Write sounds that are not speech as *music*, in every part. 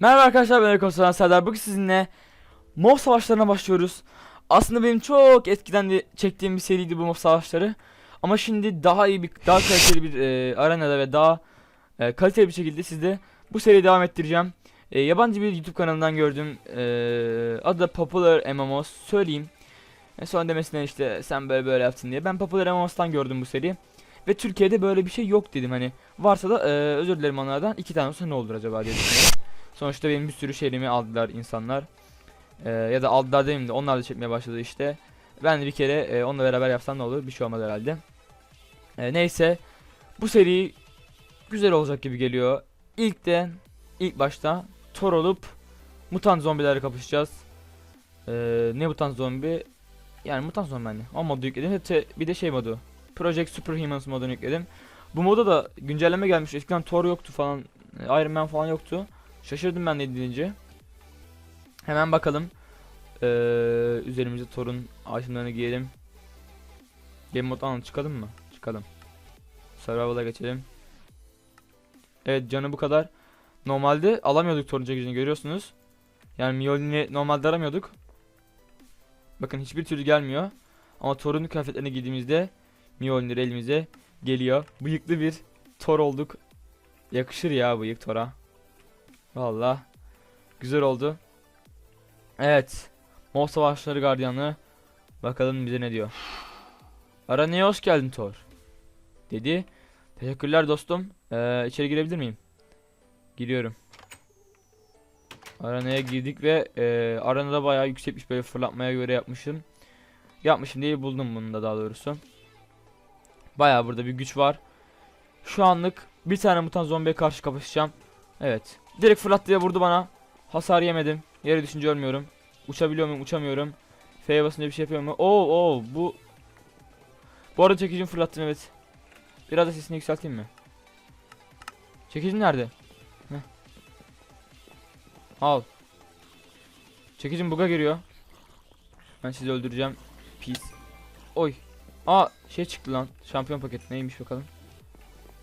Merhaba arkadaşlar ben Soran Serdar. Bugün sizinle mob savaşlarına başlıyoruz. Aslında benim çok eskiden de çektiğim bir seriydi bu mob savaşları. Ama şimdi daha iyi bir, daha kaliteli bir e, arenada ve daha e, kaliteli bir şekilde sizde bu seriyi devam ettireceğim. E, yabancı bir YouTube kanalından gördüm. E, adı da Popular MMOs. Söyleyeyim. E, sonra demesine işte sen böyle böyle yaptın diye. Ben Popular MMOs'tan gördüm bu seriyi. Ve Türkiye'de böyle bir şey yok dedim hani. Varsa da e, özür dilerim onlardan. iki tane olsa ne olur acaba diye düşünüyorum. Sonuçta benim bir sürü şeyimi aldılar insanlar. Ee, ya da aldılar demeyeyim de onlar da çekmeye başladı işte. Ben de bir kere e, onunla beraber yapsam ne olur? Bir şey olmaz herhalde. Ee, neyse. Bu seri güzel olacak gibi geliyor. İlk de ilk başta Thor olup mutant zombilerle kapışacağız. Ee, ne mutant zombi? Yani zombi hani. O modu yükledim. Bir de- şey modu. Project Superhumans modunu yükledim. Bu moda da güncelleme gelmiş. Eskiden Thor yoktu falan. Iron Man falan yoktu. Şaşırdım ben de dinleyince. Hemen bakalım. Ee, üzerimize Thor'un itemlerini giyelim. Game moddan çıkalım mı? Çıkalım. Survival'a geçelim. Evet canı bu kadar. Normalde alamıyorduk Thor'un çekicini görüyorsunuz. Yani Mjolnir'i normalde aramıyorduk. Bakın hiçbir türlü gelmiyor. Ama Thor'un kıyafetlerini giydiğimizde Mjolnir elimize geliyor. Bıyıklı bir Thor olduk. Yakışır ya bıyık Thor'a. Valla. Güzel oldu. Evet. Mob Savaşları Gardiyanı. Bakalım bize ne diyor. Araneye hoş geldin Thor. Dedi. Teşekkürler dostum. Ee, içeri girebilir miyim? Giriyorum. Aranaya girdik ve e, aranada bayağı yüksekmiş böyle fırlatmaya göre yapmışım. Yapmışım diye buldum bunu da daha doğrusu. Bayağı burada bir güç var. Şu anlık bir tane mutant zombiye karşı kapışacağım. Evet. Direkt fırlattı diye vurdu bana. Hasar yemedim. Yere düşünce ölmüyorum. Uçabiliyor muyum? Uçamıyorum. F'ye basınca bir şey yapıyor mu? Oo oo bu Bu arada çekicimi fırlattım evet. Biraz da sesini yükselteyim mi? Çekicim nerede? Al. Çekicim buga giriyor. Ben sizi öldüreceğim. Peace. Oy. Aa şey çıktı lan. Şampiyon paket neymiş bakalım.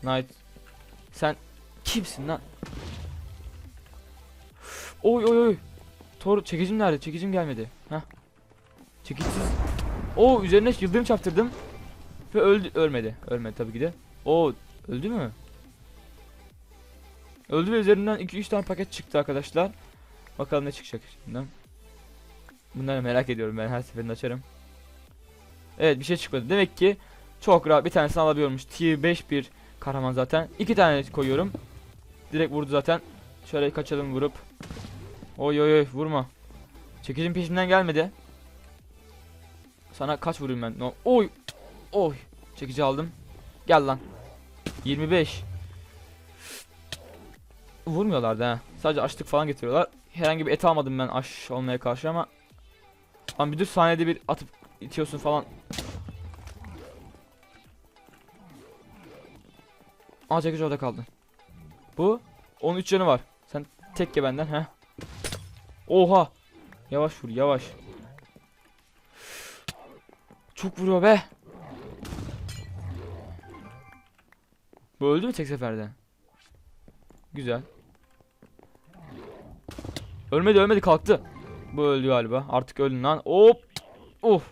Knight. Sen kimsin lan? Oy oy oy. Tor çekicim nerede? Çekicim gelmedi. Heh. Çekicisiz. Oo üzerine yıldırım çarptırdım. Ve öldü ölmedi. Ölmedi tabii ki de. Oo öldü mü? Öldü ve üzerinden 2-3 tane paket çıktı arkadaşlar. Bakalım ne çıkacak şimdiden. Bunları merak ediyorum ben her seferinde açarım. Evet bir şey çıkmadı. Demek ki çok rahat bir tanesini alabiliyormuş. Tier 5 bir kahraman zaten. İki tane koyuyorum. Direkt vurdu zaten. Şöyle kaçalım vurup. Oy oy oy vurma. Çekicin peşinden gelmedi. Sana kaç vurayım ben? No. Oy. Oy. Çekici aldım. Gel lan. 25. Vurmuyorlardı ha. Sadece açlık falan getiriyorlar. Herhangi bir et almadım ben aş olmaya karşı ama. Lan bir dur saniyede bir atıp itiyorsun falan. Aa çekici orada kaldı. Bu 13 canı var. Sen tek ye benden he. Oha. Yavaş vur yavaş. Çok vuruyor be. Bu öldü mü tek seferde? Güzel. Ölmedi ölmedi kalktı. Bu öldü galiba. Artık öldün lan. Hop. Of.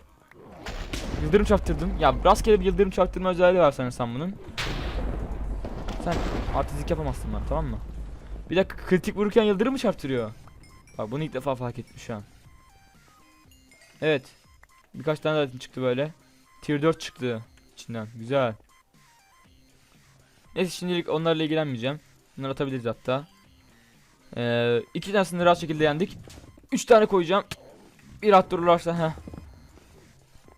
Yıldırım çarptırdım. Ya rastgele bir yıldırım çarptırma özelliği var sanırsam bunun. Sen artistlik yapamazsın lan tamam mı? Bir dakika kritik vururken yıldırım mı çarptırıyor? Bak bunu ilk defa fark ettim şu an. Evet. Birkaç tane daha çıktı böyle. Tier 4 çıktı içinden. Güzel. Neyse şimdilik onlarla ilgilenmeyeceğim. Bunları atabiliriz hatta. Ee, iki tanesini rahat şekilde yendik. Üç tane koyacağım. Bir at dururlarsa ha.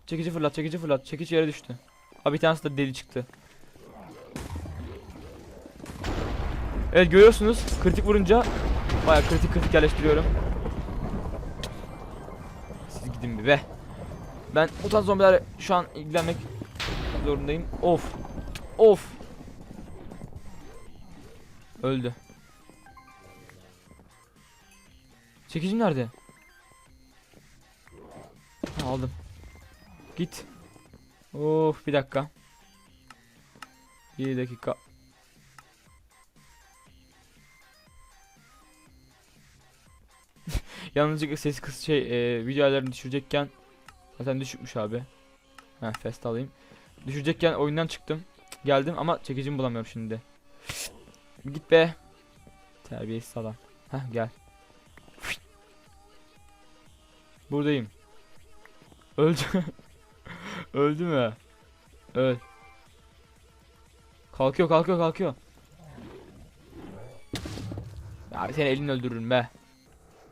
Çekici fırlat, çekici fırlat. Çekici yere düştü. Abi bir tanesi de deli çıktı. Evet görüyorsunuz kritik vurunca Baya kritik kritik yerleştiriyorum. Siz gidin bir be. Ben bu tarz zombilerle şu an ilgilenmek zorundayım. Of. Of. Öldü. Çekicim nerede? Ha, aldım. Git. Of bir dakika. Bir dakika. *laughs* Yalnızca ses kıs şey e, video düşürecekken zaten düşükmüş abi. Heh fest alayım. Düşürecekken oyundan çıktım. Geldim ama çekicimi bulamıyorum şimdi. Git be. Terbiyesiz adam. Heh gel. Buradayım. Öldü. *laughs* Öldü mü? Öl. Kalkıyor kalkıyor kalkıyor. Ya seni elini öldürürüm be.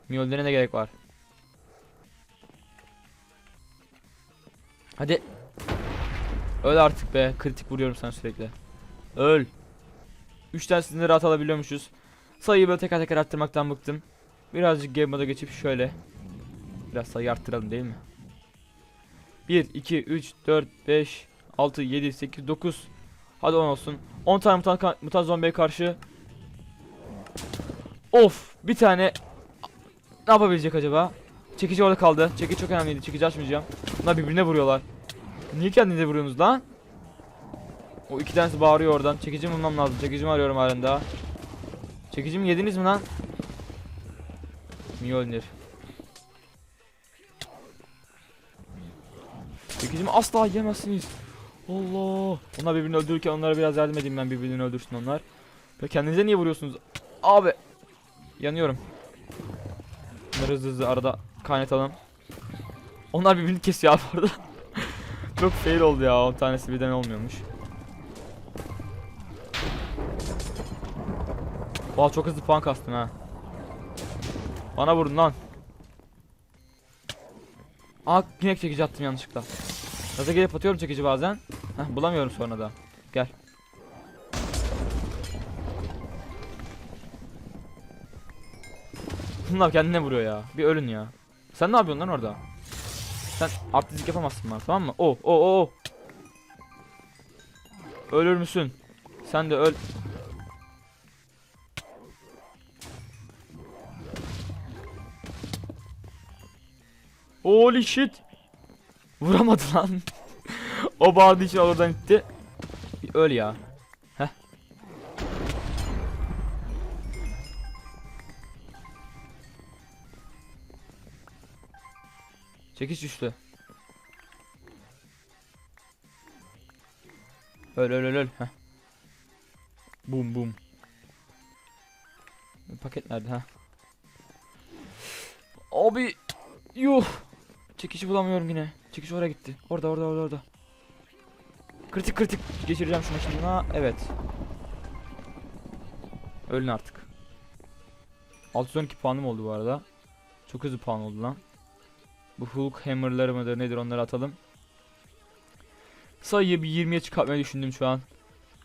Mjolnir'e ne gerek var? Hadi. Öl artık be. Kritik vuruyorum sana sürekli. Öl. 3 tane sizin rahat alabiliyormuşuz. Sayıyı böyle teker teker arttırmaktan bıktım. Birazcık game moda geçip şöyle. Biraz sayı arttıralım değil mi? 1, 2, 3, 4, 5, 6, 7, 8, 9. Hadi 10 olsun. 10 tane mutant, mutant zombiye karşı. Of bir tane. Ne yapabilecek acaba? Çekici orada kaldı. Çekici çok önemliydi. Çekici açmayacağım. Bunlar birbirine vuruyorlar. Niye kendinize vuruyorsunuz lan? O iki tanesi bağırıyor oradan. Çekicimi bulmam lazım. Çekicimi arıyorum halen daha. Çekicimi yediniz mi lan? Mjolnir. Çekicimi asla yemezsiniz. Allah. Onlar birbirini öldürürken onlara biraz yardım edeyim ben birbirini öldürsün onlar. Ve kendinize niye vuruyorsunuz? Abi. Yanıyorum. Bunları hızlı hızlı arada kaynatalım. Onlar birbirini kesiyor abi *laughs* orada. Çok fail oldu ya. 10 tanesi birden olmuyormuş. Valla çok hızlı puan kastım ha. Bana vurun lan. Aa yine çekici attım yanlışlıkla. Gaza gelip atıyorum çekici bazen. Heh, bulamıyorum sonra da. Gel. Bunlar kendine vuruyor ya. Bir ölün ya. Sen ne yapıyorsun lan orada? Sen artistlik yapamazsın bana tamam mı? Oh oh oh. oh. Ölür müsün? Sen de öl. Holy shit. Vuramadı lan. *laughs* o bağırdığı için oradan gitti. Öl ya. Heh. Çekiş düştü. Öl öl öl öl. Heh. Bum bum. Paket nerede ha? Abi yuh. Çekici bulamıyorum yine. Çekici oraya gitti. Orada orada orada orada. Kritik kritik geçireceğim şunu şimdi. Ha evet. Ölün artık. 612 puanım oldu bu arada. Çok hızlı puan oldu lan. Bu Hulk Hammer'ları mıdır nedir onları atalım. Sayıyı bir 20'ye çıkartmayı düşündüm şu an.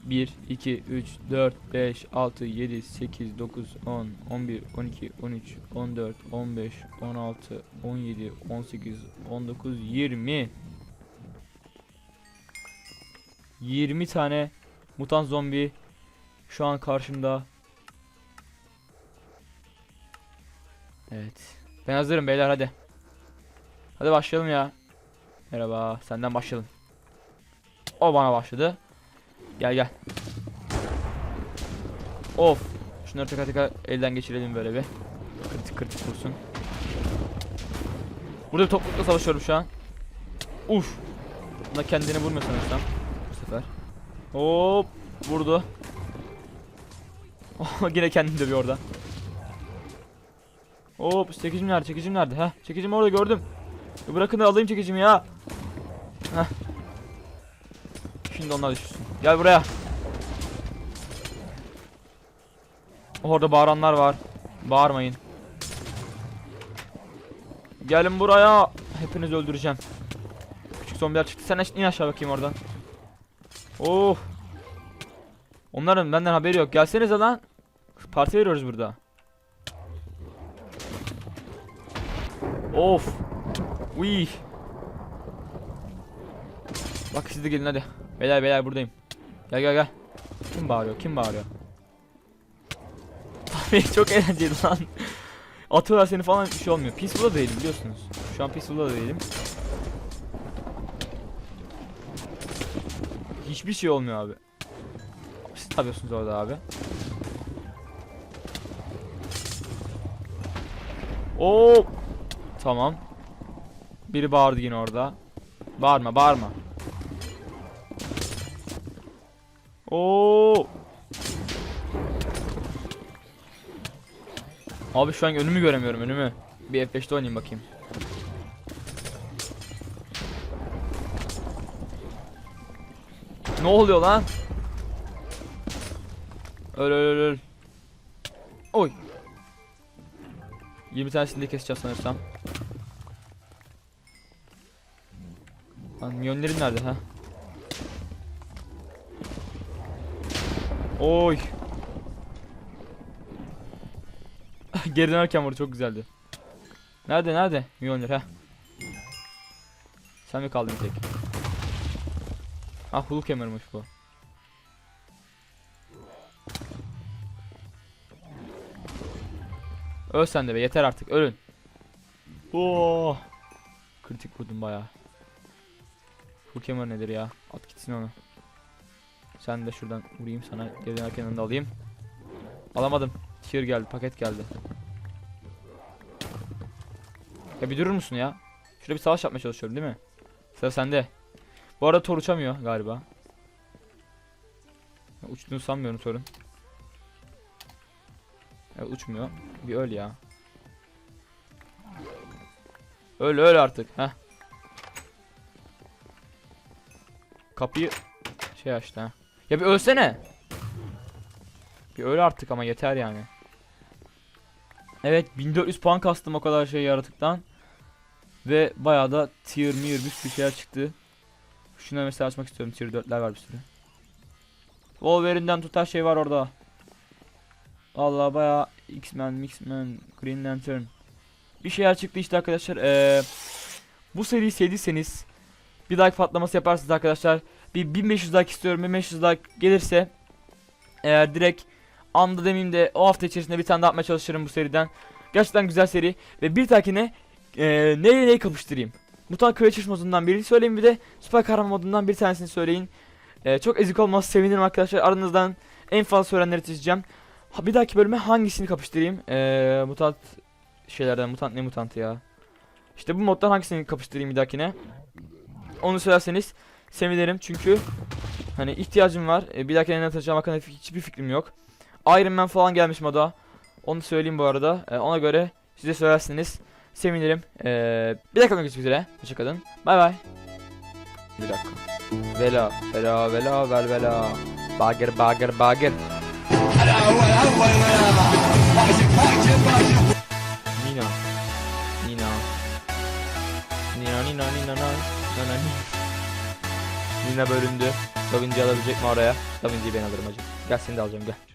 1, 2, 3, 4, 5, 6, 7, 8, 9, 10, 11, 12, 13, 14, 15, 16, 17, 18, 19, 20. 20 tane mutant zombi şu an karşımda. Evet. Ben hazırım beyler hadi. Hadi başlayalım ya. Merhaba, senden başlayalım. O bana başladı. Gel gel. Of. Şunları teker teker elden geçirelim böyle bir. Kritik kritik vursun. Burada bir toplulukla savaşıyorum şu an. Uf. Buna kendini vurmuyor sanırsam. Bu sefer. Hop. Vurdu. *laughs* Oh, yine kendini dövüyor orada. Hop çekicim nerede çekicim nerede ha çekicim orada gördüm Bırakın da alayım çekicimi ya Heh. Şimdi onlar düşsün. Gel buraya. Orada bağıranlar var. Bağırmayın. Gelin buraya. Hepinizi öldüreceğim. Küçük zombiler çıktı. Sen in aşağı bakayım oradan. Oh. Onların benden haberi yok. Gelsenize lan. Parti veriyoruz burada. Of. Uy. Bak siz de gelin hadi. Beyler beyler buradayım. Gel gel gel. Kim bağırıyor? Kim bağırıyor? *laughs* Abi çok eğlenceli lan. Atıyorlar seni falan bir şey olmuyor. Peaceful'da değilim biliyorsunuz. Şu an Peaceful'da da değilim. Hiçbir şey olmuyor abi. Siz ne orada abi? Oo! Tamam. Biri bağırdı yine orada. Bağırma, bağırma. Oo! Abi şu an önümü göremiyorum, önümü. Bir F5'te oynayayım bakayım. Ne oluyor lan? Öl öl öl. Oy. 20 tanesini de keseceğiz sanırsam. Lan milyonlerin nerede ha? Oy. Geri dönerken vurdu çok güzeldi. Nerede nerede? Milyonlar ha? Sen mi kaldın tek? Ah Hulk Hammer'mış bu. Öl sen de be yeter artık ölün. Oo. Kritik vurdum bayağı. Hulk Hammer nedir ya? At gitsin onu. Sen de şuradan vurayım sana. Geri dönerken onu da alayım. Alamadım. Tier geldi, paket geldi. Ya bir durur musun ya? Şurada bir savaş yapmaya çalışıyorum değil mi? Sıra sende. Bu arada Thor uçamıyor galiba. Uçtuğunu sanmıyorum Thor'un. Ya uçmuyor. Bir öl ya. Öl öl artık. Heh. Kapıyı şey açtı ha. Ya bir ölsene. Bir öl artık ama yeter yani. Evet 1400 puan kastım o kadar şey yaratıktan. Ve bayağı da tier mir bir sürü şeyler çıktı. Şuna mesela açmak istiyorum. Tier 4'ler var bir sürü. Wolverine'den tut her şey var orada. Allah bayağı X-Men, X-Men, Green Lantern. Bir şeyler çıktı işte arkadaşlar. Ee, bu seriyi sevdiyseniz bir like patlaması yaparsınız arkadaşlar. Bir 1500 like istiyorum. 1500 like gelirse eğer direkt anda demeyeyim de o hafta içerisinde bir tane daha yapmaya çalışırım bu seriden. Gerçekten güzel seri ve bir takine e, neyle neyi kapıştırayım. Mutant Creatures modundan birini söyleyin bir de süper kahraman modundan bir tanesini söyleyin. E, çok ezik olması sevinirim arkadaşlar. Aranızdan en fazla söylenenleri seçeceğim. Ha, bir dahaki bölüme hangisini kapıştırayım? E, mutant şeylerden mutant ne mutantı ya? İşte bu moddan hangisini kapıştırayım bir dahakine? Onu söylerseniz sevinirim çünkü hani ihtiyacım var. E, bir dahakine ne atacağım hakkında hiçbir fikrim yok. Iron Man falan gelmiş moda. Onu söyleyeyim bu arada. E, ona göre size söylerseniz sevinirim. E, bir dakika görüşmek üzere. Hoşçakalın. Bay bay. Bir dakika. Vela, vela, vela, ver vela. Bagger, bagger, bagger. Nina. Nina. Nina, Nina, Nina, Nina, Nina, Nina. Nina bölündü. Da Vinci'yi alabilecek mi oraya? Da Vinci'yi ben alırım hacı. Gel seni de alacağım gel.